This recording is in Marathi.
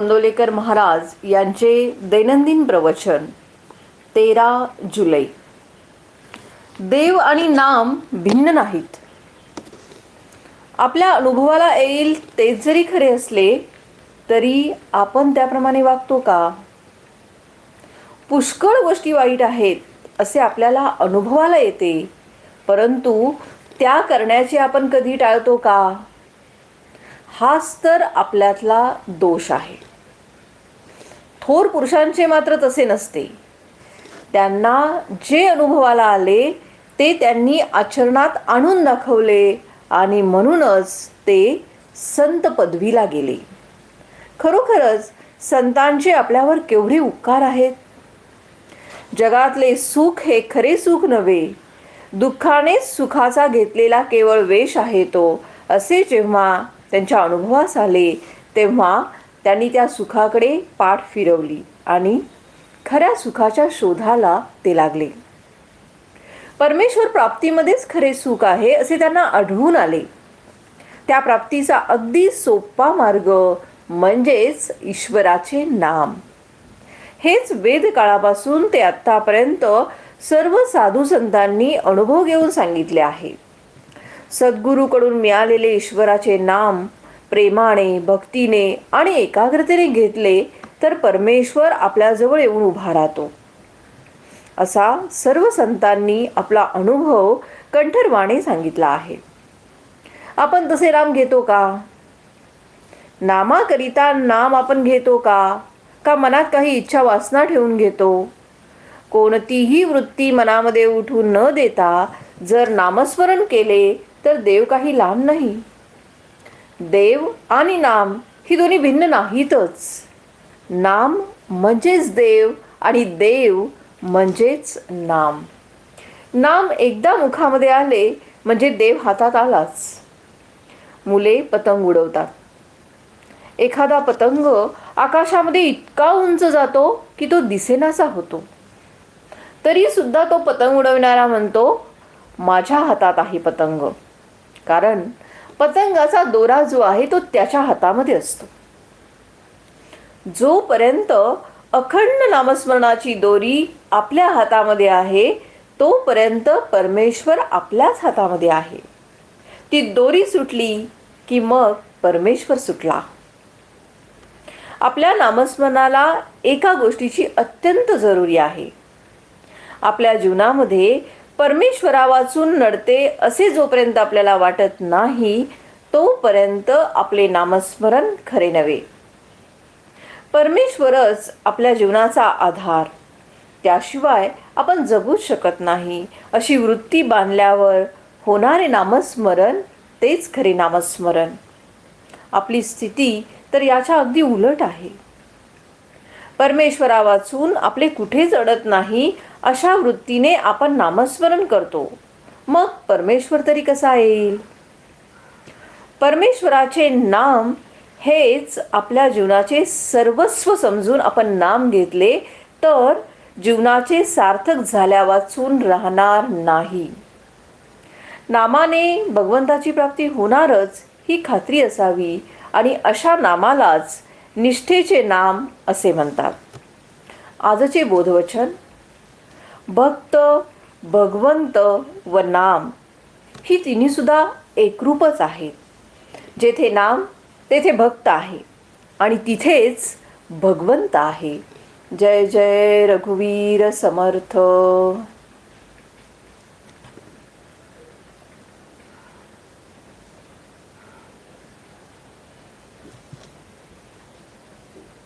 कांदोलेकर महाराज यांचे दैनंदिन प्रवचन तेरा जुलै. देव आणि नाम भिन्न नाहीत. आपल्या अनुभवाला येईल तेच जरी खरे असले तरी आपण त्याप्रमाणे वागतो का? पुष्कळ गोष्टी वाईट आहेत असे आपल्याला अनुभवाला येते परंतु त्या करण्याचे आपण कधी टाळतो का? हाच तर आपल्यातला दोष आहे. थोर पुरुषांचे मात्र तसे नसते. त्यांना जे अनुभवाला आले ते त्यांनी आचरणात आणून दाखवले आणि म्हणूनच ते संत पदवीला गेले. खरोखरच संतांचे आपल्यावर केवढे उपकार आहेत? जगातले सुख हे खरे सुख नव्हे. दुःखानेच सुखाचा घेतलेला केवळ वेश आहे तो. असे जेव्हा त्यांच्या अनुभवास आले तेव्हा त्यांनी त्या सुखाकडे पाठ फिरवली आणि खऱ्या सुखाच्या शोधाला ते लागले. परमेश्वर प्राप्तीमध्येच खरे सुख आहे असे त्यांना आढळून आले. त्या प्राप्तीचा अगदी सोपा मार्ग म्हणजेच ईश्वराचे नाम. हेच वेद काळापासून ते आत्तापर्यंत सर्व साधू संतांनी अनुभव घेऊन सांगितले आहे. सद्गुरूकडून मिळालेले ईश्वराचे नाम प्रेमाने भक्तीने आणि एकाग्रतेने घेतले तर परमेश्वर आपल्याजवळ येऊन उभा राहतो. असा सर्व संतांनी आपला अनुभव कंठरवाणे सांगितला आहे. आपण तसे राम घेतो का? नामाकरिता नाम आपण घेतो का? का मनात काही इच्छा वासना ठेवून घेतो? कोणतीही वृत्ती मनामध्ये उठून न देता जर नामस्मरण केले तर देव काही लांब नाही. देव आणि नाम ही दोन्ही भिन्न नाहीतच. नाम म्हणजेच देव आणि देव म्हणजेच नाम. नाम एकदा मुखामध्ये आले म्हणजे देव हातात आलाच. मुले पतंग उडवतात. एखादा पतंग आकाशामध्ये इतका उंच जातो की तो दिसेनासा होतो. तरी सुद्धा तो पतंग उडवणारा म्हणतो माझ्या हातात आहे पतंग. कारण पतंगाचा दोरा जो आहे तो त्याच्या हातामध्ये असतो. जोपर्यंत अखंड नामस्मरणाची दोरी आपल्या हातामध्ये आहे तोपर्यंत परमेश्वर आपल्याच हातामध्ये आहे. ती दोरी सुटली की मग परमेश्वर सुटला. आपल्या नामस्मरणाला एका गोष्टीची अत्यंत जरुरी आहे. आपल्या जीवनामध्ये परमेश्वरा वाचून नडते असे जोपर्यंत आपल्याला वाटत नाही तोपर्यंत आपले नामस्मरण खरे नव्हे. परमेश्वरच आपल्या जीवनाचा आधार. त्याशिवाय आपण जगूच शकत नाही. अशी वृत्ती बांधल्यावर होणारे नामस्मरण तेच खरे नामस्मरण. आपली स्थिती तर याच्या अगदी उलट आहे. परमेश्वरा वाचून आपले कुठेच अडत नाही अशा वृत्तीने आपण नामस्मरण करतो. मग परमेश्वर तरी कसा येईल? परमेश्वराचे नाम हेच आपल्या जीवनाचे सर्वस्व समजून आपण नाम घेतले तर जीवनाचे सार्थक झाल्या वाचून राहणार नाही. नामाने भगवंताची प्राप्ती होणारच ही खात्री असावी आणि अशा नामालाच निष्ठेचे नाम असे म्हणतात. आजचे बोधवचन भक्त भगवंत व नाम ही तिन्हीसुद्धा एकरूपच आहेत. जेथे नाम तेथे भक्त आहे आणि तिथेच भगवंत आहे. जय जय रघुवीर समर्थ.